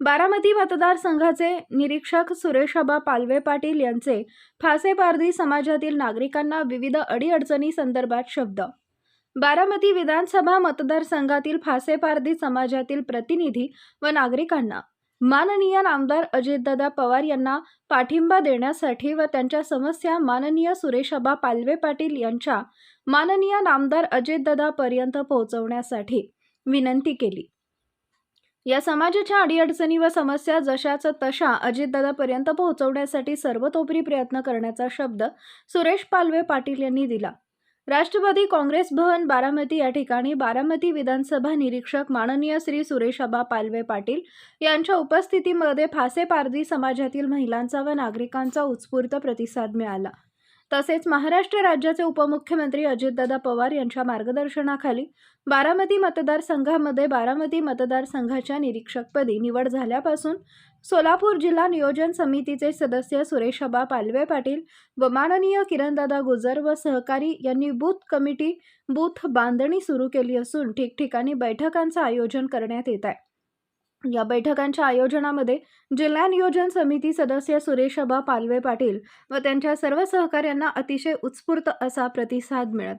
बारामती मतदारसंघाचे निरीक्षक सुरेशबा पालवे पाटील यांचे फासेपारधी समाजातील नागरिकांना विविध अडीअडचणी संदर्भात शब्द. बारामती विधानसभा मतदारसंघातील फासेपारधी समाजातील प्रतिनिधी व नागरिकांना माननीय नामदार अजितदादा पवार यांना पाठिंबा देण्यासाठी व त्यांच्या समस्या माननीय सुरेशबा पालवे पाटील यांच्या माननीय नामदार अजितदादापर्यंत पोहोचवण्यासाठी विनंती केली. या समाजाच्या अडीअडचणी व समस्या जशाच तशा अजितदादापर्यंत पोहोचवण्यासाठी सर्वतोपरी प्रयत्न करण्याचा शब्द सुरेश पालवे पाटील यांनी दिला. राष्ट्रवादी काँग्रेस भवन बारामती या ठिकाणी बारामती विधानसभा निरीक्षक माननीय श्री सुरेशाबा पालवे पाटील यांच्या उपस्थितीमध्ये फासे पारधी समाजातील महिलांचा व नागरिकांचा उत्स्फूर्त प्रतिसाद मिळाला. तसेच महाराष्ट्र राज्याचे उपमुख्यमंत्री अजितदादा पवार यांच्या मार्गदर्शनाखाली बारामती मतदारसंघामध्ये बारामती मतदारसंघाच्या निरीक्षकपदी निवड झाल्यापासून सोलापूर जिल्हा नियोजन समितीचे सदस्य सुरेशबा पालवे पाटील व माननीय किरणदादा गुजर व सहकारी यांनी बूथ कमिटी बूथ बांधणी सुरू केली असून ठिकठिकाणी बैठकांचं आयोजन करण्यात येत आहे. या बैठकांच्या आयोजनामध्ये जिल्हा नियोजन समिती सदस्य सुरेशबा पालवे पाटील व त्यांच्या सर्व सहकाऱ्यांना अतिशय उत्स्फूर्त असा प्रतिसाद मिळत आहे.